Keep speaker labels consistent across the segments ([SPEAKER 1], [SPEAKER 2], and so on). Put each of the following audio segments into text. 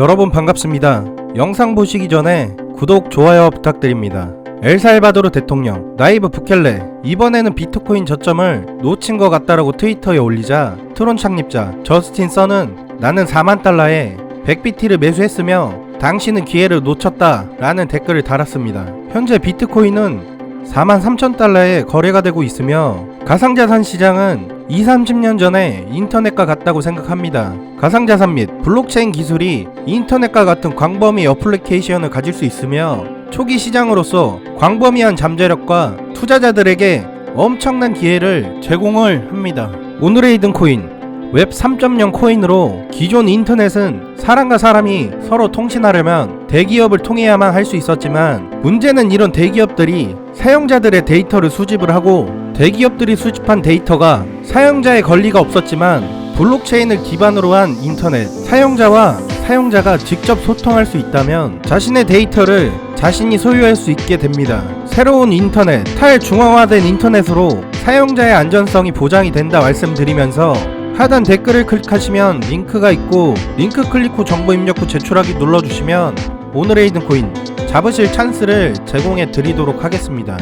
[SPEAKER 1] 여러분 반갑습니다. 영상 보시기 전에 구독, 좋아요 부탁드립니다. 엘살바도르 대통령 나이브 부켈레 이번에는 비트코인 저점을 놓친 것 같다라고 트위터에 올리자 트론 창립자 저스틴 선은 나는 4만 달러에 100BT를 매수했으며 당신은 기회를 놓쳤다 라는 댓글을 달았습니다. 현재 비트코인은 4만 3천 달러에 거래가 되고 있으며 가상자산 시장은 2, 30년 전에 인터넷과 같다고 생각합니다. 가상자산 및 블록체인 기술이 인터넷과 같은 광범위 어플리케이션을 가질 수 있으며 초기 시장으로서 광범위한 잠재력과 투자자들에게 엄청난 기회를 제공을 합니다. 오늘의 이든 코인 웹 3.0 코인으로 기존 인터넷은 사람과 사람이 서로 통신하려면 대기업을 통해야만 할 수 있었지만 문제는 이런 대기업들이 사용자들의 데이터를 수집을 하고 대기업들이 수집한 데이터가 사용자의 권리가 없었지만 블록체인을 기반으로 한 인터넷 사용자와 사용자가 직접 소통할 수 있다면 자신의 데이터를 자신이 소유할 수 있게 됩니다. 새로운 인터넷, 탈중앙화된 인터넷으로 사용자의 안전성이 보장이 된다 말씀드리면서 하단 댓글을 클릭하시면 링크가 있고 링크 클릭 후 정보 입력 후 제출하기 눌러주시면 오늘의 이든 코인 잡으실 찬스를 제공해 드리도록 하겠습니다.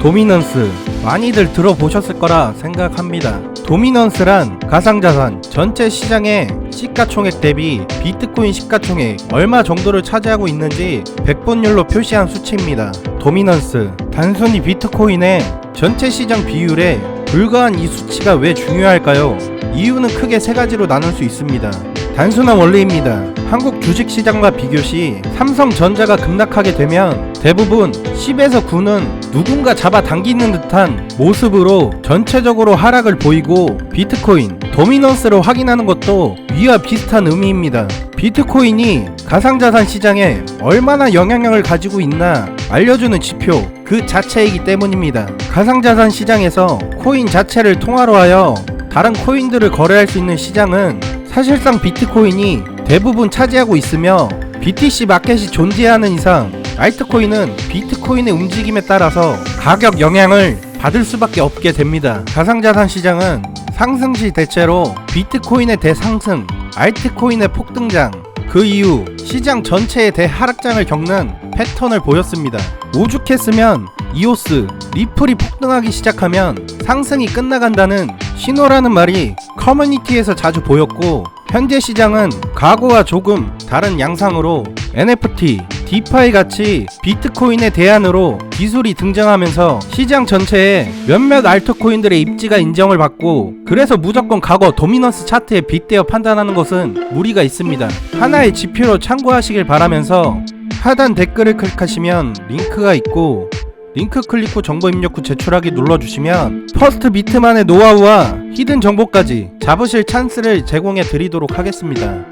[SPEAKER 1] 도미넌스 많이들 들어보셨을 거라 생각합니다. 도미넌스란 가상자산 전체 시장의 시가총액 대비 비트코인 시가총액 얼마 정도를 차지하고 있는지 백분율로 표시한 수치입니다. 도미넌스 단순히 비트코인의 전체 시장 비율에 불과한 이 수치가 왜 중요할까요? 이유는 크게 세 가지로 나눌 수 있습니다. 단순한 원리입니다. 한국 주식시장과 비교시 삼성전자가 급락하게 되면 대부분 10에서 9는 누군가 잡아당기는 듯한 모습으로 전체적으로 하락을 보이고 비트코인, 도미넌스를 확인하는 것도 위와 비슷한 의미입니다. 비트코인이 가상자산 시장에 얼마나 영향력을 가지고 있나 알려주는 지표 그 자체이기 때문입니다. 가상자산 시장에서 코인 자체를 통화로 하여 다른 코인들을 거래할 수 있는 시장은 사실상 비트코인이 대부분 차지하고 있으며 BTC 마켓이 존재하는 이상 알트코인은 비트코인의 움직임에 따라서 가격 영향을 받을 수밖에 없게 됩니다. 가상자산 시장은 상승 시 대체로 비트코인의 대상승, 알트코인의 폭등장, 그 이후 시장 전체의 대하락장을 겪는 패턴을 보였습니다. 오죽했으면 이오스, 리플이 폭등하기 시작하면 상승이 끝나간다는 신호라는 말이 커뮤니티에서 자주 보였고 현재 시장은 과거와 조금 다른 양상으로 NFT, 디파이 같이 비트코인의 대안으로 기술이 등장하면서 시장 전체에 몇몇 알트코인들의 입지가 인정을 받고 그래서 무조건 과거 도미넌스 차트에 빗대어 판단하는 것은 무리가 있습니다. 하나의 지표로 참고하시길 바라면서 하단 댓글을 클릭하시면 링크가 있고 링크 클릭 후 정보 입력 후 제출하기 눌러주시면 퍼스트 비트만의 노하우와 히든 정보까지 잡으실 찬스를 제공해 드리도록 하겠습니다.